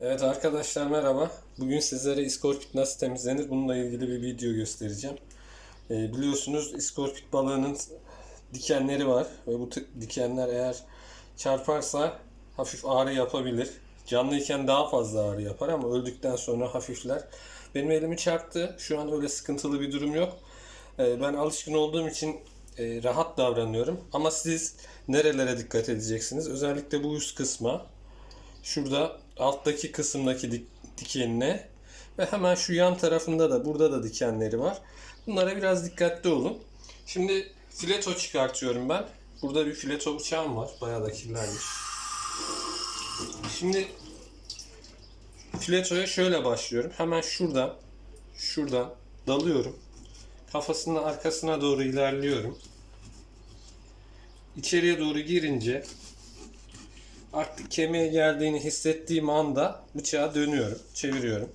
Evet arkadaşlar merhaba. Bugün sizlere iskorpit nasıl temizlenir bununla ilgili bir video göstereceğim. Ee, biliyorsunuz iskorpit balığının dikenleri var ve bu dikenler eğer çarparsa hafif ağrı yapabilir. Canlıyken daha fazla ağrı yapar ama öldükten sonra hafifler. Benim elimi çarptı. Şu an öyle sıkıntılı bir durum yok. Ee, ben alışkın olduğum için e, rahat davranıyorum. Ama siz nerelere dikkat edeceksiniz? Özellikle bu üst kısma şurada alttaki kısımdaki dik- dikenine ve hemen şu yan tarafında da burada da dikenleri var. Bunlara biraz dikkatli olun. Şimdi fileto çıkartıyorum ben. Burada bir fileto bıçağım var. Bayağı da kirlenmiş. Şimdi filetoya şöyle başlıyorum. Hemen şuradan şuradan dalıyorum. Kafasının arkasına doğru ilerliyorum. İçeriye doğru girince artık kemiğe geldiğini hissettiğim anda bıçağı dönüyorum, çeviriyorum.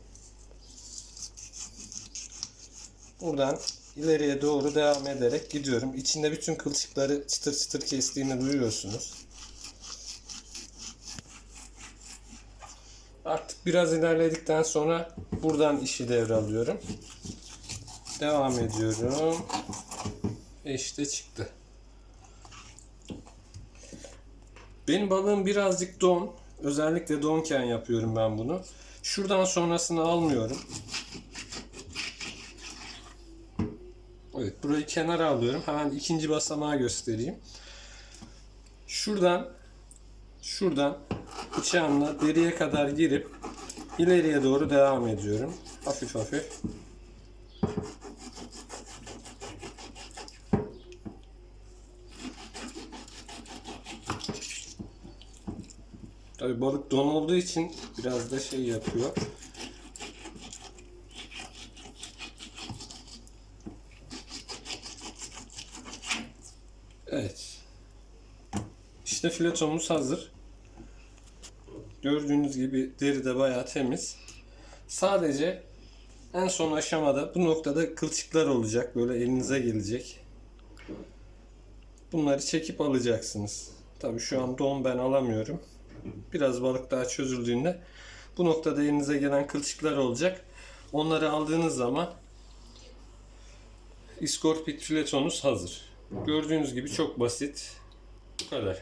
Buradan ileriye doğru devam ederek gidiyorum. İçinde bütün kılçıkları çıtır çıtır kestiğini duyuyorsunuz. Artık biraz ilerledikten sonra buradan işi devralıyorum. Devam ediyorum. Ve işte çıktı. Benim balığım birazcık don. Özellikle donken yapıyorum ben bunu. Şuradan sonrasını almıyorum. Evet burayı kenara alıyorum. Hemen ikinci basamağı göstereyim. Şuradan şuradan bıçağımla deriye kadar girip ileriye doğru devam ediyorum. Hafif hafif. Tabi balık don olduğu için biraz da şey yapıyor. Evet. İşte filetomuz hazır. Gördüğünüz gibi deri de bayağı temiz. Sadece en son aşamada bu noktada kılçıklar olacak. Böyle elinize gelecek. Bunları çekip alacaksınız. Tabi şu an don ben alamıyorum. Biraz balık daha çözüldüğünde bu noktada elinize gelen kılçıklar olacak. Onları aldığınız zaman iskorpit filetonuz hazır. Gördüğünüz gibi çok basit. Bu kadar.